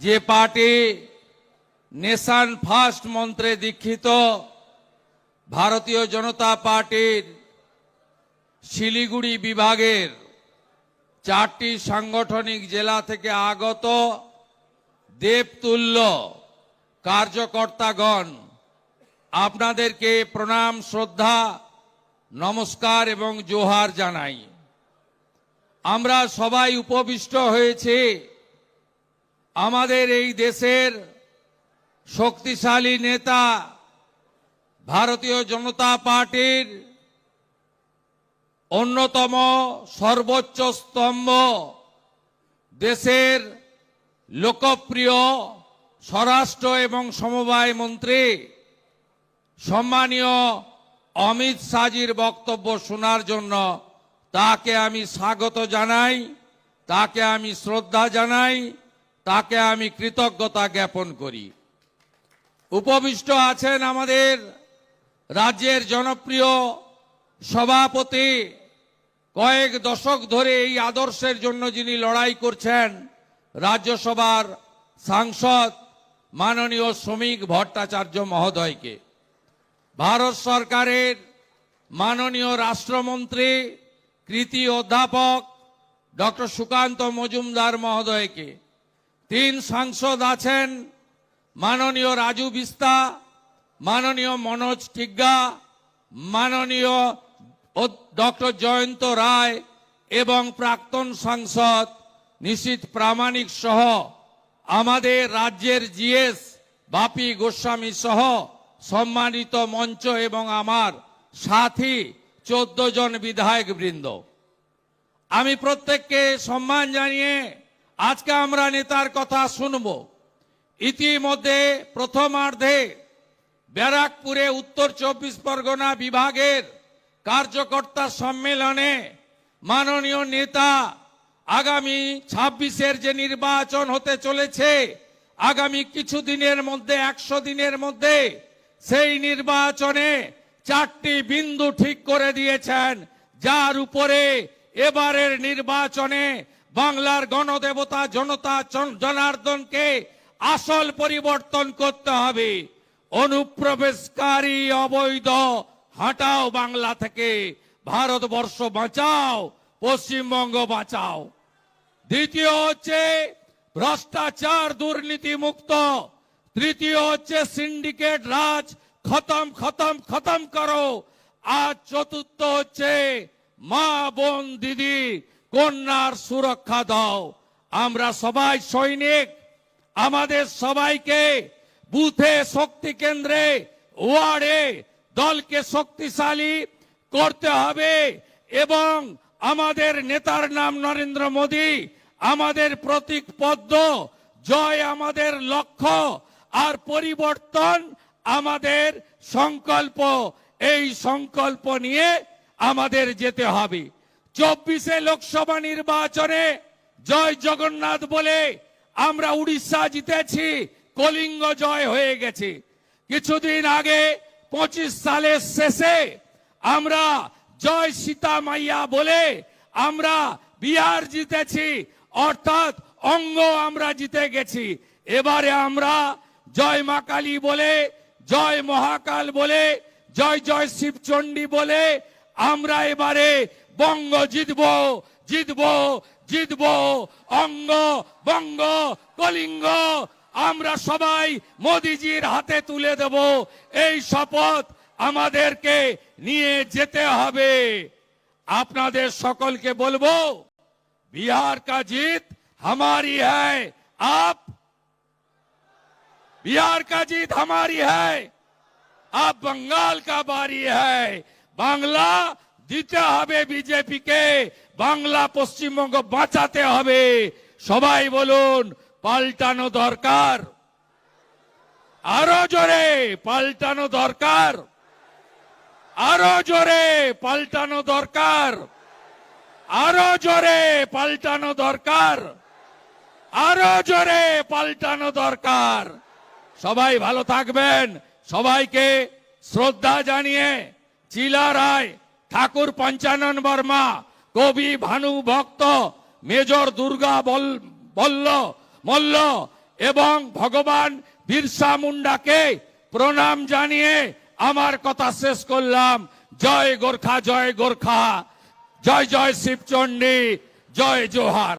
যে party nation first মন্ত্রে দীক্ষিত ভারতীয় জনতা পার্টির শিলিগুড়ি বিভাগের চারটি সাংগঠনিক জেলা থেকে আগত দেবতুল্য কার্যকর্তাগণ, আপনাদেরকে প্রণাম, শ্রদ্ধা, নমস্কার এবং জোহার জানাই। আমরা সবাই উপবিষ্ট হয়েছি আমাদের এই দেশের শক্তিশালী নেতা ভারতীয় জনতা পার্টির অন্যতম সর্বোচ্চ স্তম্ভ দেশের লোকপ্রিয় স্বরাষ্ট্র এবং সমবায় মন্ত্রী সম্মানীয় অমিত শাহজির বক্তব্য শোনার জন্য তাকে আমি স্বাগত জানাই, তাকে আমি শ্রদ্ধা জানাই। তাকে আমি কৃতজ্ঞতা জ্ঞাপন করি। উপবিষ্ট আছেন আমাদের রাজ্যের জনপ্রিয় সভাপতি, কয়েক দশক ধরে এই আদর্শের জন্য যিনি লড়াই করছেন রাজ্যসভার সাংসদ মাননীয় শ্রমিক ভট্টাচার্য মহোদয়কে। ভারত সরকারের মাননীয় রাষ্ট্রমন্ত্রী, কৃতি অধ্যাপক ডক্টর সুকান্ত মজুমদার মহোদয়কে। তিন সাংসদ আছেন, মাননীয় রাজু বিস্তা, মাননীয় মনোজ টিগ্গা, মাননীয় ডক্টর জয়ন্ত রায় এবং প্রাক্তন সাংসদ নিশীত প্রামাণিক সহ আমাদের রাজ্যের জিএস বাপি গোস্বামী সহ সম্মানিত মঞ্চ এবং আমার সাথী চোদ্দ জন বিধায়ক বৃন্দ আমি প্রত্যেককে সম্মান জানিয়ে আজকে আমরা নেতার কথা শুনব। ইতিমধ্যে প্রথমার্ধে ব্যারাকপুরে উত্তর চব্বিশ পরগনা বিভাগের কার্যকর্তা সম্মেলনে মাননীয় নেতা আগামী ছাব্বিশের যে নির্বাচন হতে চলেছে, আগামী কিছু দিনের মধ্যে, একশো দিনের মধ্যে সেই নির্বাচনে চারটি বিন্দু ঠিক করে দিয়েছেন। যার উপরে এবারের নির্বাচনে বাংলার গণদেবতা, জনতা জনার্দনকে আসল পরিবর্তন করতে হবে। অনুপ্রবেশকারী অবৈধ, হাঁটাও বাংলা থেকে। ভারতবর্ষ বাঁচাও, পশ্চিমবঙ্গ বাঁচাও। দ্বিতীয় হচ্ছে ভ্রষ্টাচার দুর্নীতি মুক্ত। তৃতীয় হচ্ছে সিন্ডিকেট রাজ খতম খতম খতম করো। আর চতুর্থ হচ্ছে মা বোন দিদি কন্যার সুরক্ষা দাও। আমরা সবাই সৈনিক। আমাদের সবাইকে বুথে শক্তি কেন্দ্রে, ওয়ার্ডে দলকে শক্তিশালী করতে হবে এবং আমাদের নেতার নাম নরেন্দ্র মোদী, আমাদের প্রতীক পদ্ম, জয় আমাদের লক্ষ্য আর পরিবর্তন আমাদের সংকল্প। এই সংকল্প নিয়ে আমাদের যেতে হবে। চব্বিশে লোকসভা নির্বাচনে জয় জগন্নাথ বলে আমরা উড়িষ্যা জিতেছি, কলিঙ্গ জয় হয়ে গেছে। কিছুদিন আগে, পঁচিশ সালের শেষে আমরা জয় সীতা মাইয়া বলে আমরা বিহার জিতেছি, অর্থাৎ অঙ্গ আমরা জিতে গেছি। এবারে আমরা জয় মা কালী বলে, জয় মহাকাল বলে, জয় জয় শিবচণ্ডী বলে আমরা এবারে বঙ্গ জিতব জিতব জিতব অঙ্গ বঙ্গ কলিঙ্গ আমরা সবাই মোদিজির হাতে তুলে দেব এই শপথ আমাদেরকে নিয়ে যেতে হবে আপনাদের সকলকে বলবো बिहार का जीत हमारी है आप बिहार का जीत हमारी है अब बंगाल का बारी है বাংলা দিতে হবে বিজেপিকে, বাংলা পশ্চিমবঙ্গ বাঁচাতে হবে। সবাই বলুন, পাল্টানো দরকার? আরও জোরে পাল্টানো দরকার? আরও জোরে পাল্টানো দরকার? আরও জোরে পাল্টানো দরকার? আরও জোরে পাল্টানো দরকার? সবাই ভালো থাকবেন। সবাইকে শ্রদ্ধা জানিয়ে চিলা রায় ঠাকুর পঞ্চানন বর্মা কবি ভানু ভক্ত মেজর দুর্গা বল বল্ল মল্ল এবং ভগবান বিরসা মুন্ডাকে প্রণাম জানিয়ে আমার কথা শেষ করলাম। জয় গোর্খা জয় গোর্খা। জয় জয় শিবচণ্ডী। জয় জোহার।